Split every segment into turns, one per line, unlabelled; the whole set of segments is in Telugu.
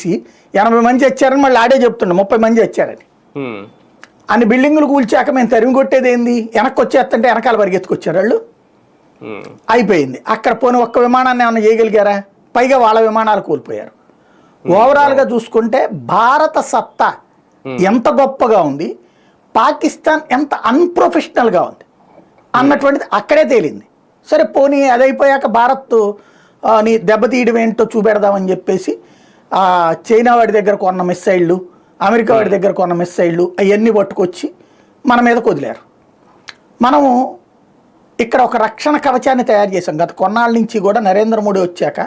చేసి ఎనభై మంది వచ్చారని మళ్ళీ ఆడే చెప్తుండే ముప్పై మంది వచ్చారని. అన్ని బిల్డింగులు కూల్చాక మేము తరిమి కొట్టేది ఏంది? వెనక్కి వచ్చేస్తుంటే వెనకాల పరిగెత్తుకొచ్చారు వాళ్ళు. అయిపోయింది. అక్కడ పోనీ ఒక్క విమానాన్ని ఏమైనా చేయగలిగారా? పైగా వాళ్ళ విమానాలు కోల్పోయారు. ఓవరాల్గా చూసుకుంటే భారత సత్తా ఎంత గొప్పగా ఉంది పాకిస్తాన్ ఎంత అన్ప్రొఫెషనల్గా ఉంది అన్నటువంటిది అక్కడే తేలింది. సరే పోనీ అది అయిపోయాక భారత్ నీ దెబ్బతీయడం ఏంటో చూపెడదామని చెప్పేసి చైనా వాడి దగ్గర కొన్న మిస్సైళ్ళు అమెరికా వాడి దగ్గర కొన్న మిస్సైళ్ళు అవన్నీ పట్టుకొచ్చి మన మీద వదిలారు. మనము ఇక్కడ ఒక రక్షణ కవచాన్ని తయారు చేసాం గత కొన్నాళ్ళ నుంచి కూడా నరేంద్ర మోడీ వచ్చాక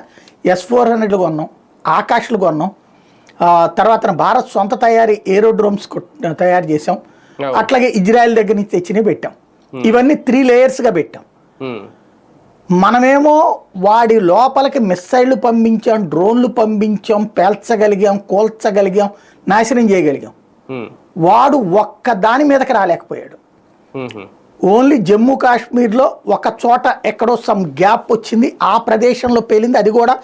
ఎస్ ఫోర్ హండ్రెడ్లు కొన్నాం ఆకాష్లు కొన్నాం. తర్వాత భారత్ సొంత తయారీ ఏరోడ్రోమ్స్ తయారు చేసాం
అవును.
అట్లాగే ఇజ్రాయెల్ దగ్గర నుంచి తెచ్చినవి పెట్టాం. ఇవన్నీ త్రీ లేయర్స్గా పెట్టాం. మనమేమో వాడి లోపలికి మిస్సైళ్ళు పంపించాం డ్రోన్లు పంపించాం పేల్చగలిగాం కోల్చగలిగాం నాశనం చేయగలిగాం. వాడు ఒక్క దాని మీదకి రాలేకపోయాడు. ఓన్లీ జమ్మూ కాశ్మీర్లో ఒక చోట ఎక్కడో సమ్ గ్యాప్ వచ్చింది ఆ ప్రదేశంలో పేలింది. అది కూడా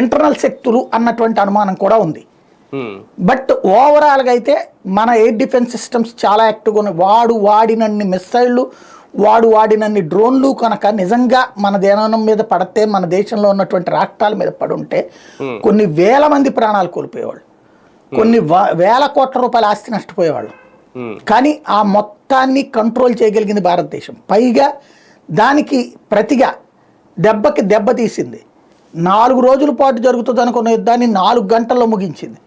ఇంటర్నల్ శక్తులు అన్నటువంటి అనుమానం కూడా ఉంది. బట్ ఓవరాల్గా అయితే మన ఎయిర్ డిఫెన్స్ సిస్టమ్స్ చాలా యాక్టివ్గా ఉన్నాయి. వాడు వాడినన్ని మిస్సైళ్ళు వాడు వాడినన్ని డ్రోన్లు కనుక నిజంగా మన దేనం మీద పడితే మన దేశంలో ఉన్నటువంటి రాష్ట్రాల మీద పడుంటే కొన్ని వేల మంది ప్రాణాలు కోల్పోయేవాళ్ళు. కొన్ని వ- వేల కోట్ల రూపాయల ఆస్తి నష్టపోయేవాళ్ళు. కానీ ఆ మొత్తాన్ని కంట్రోల్ చేయగలిగింది భారతదేశం. పైగా దానికి ప్రతిగా దెబ్బకి దెబ్బ తీసింది. నాలుగు రోజుల పాటు జరుగుతుంది అనుకున్న యుద్ధాన్ని నాలుగు గంటల్లో ముగించింది.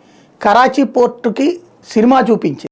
కరాచీ పోర్టుకి సినిమా చూపించింది.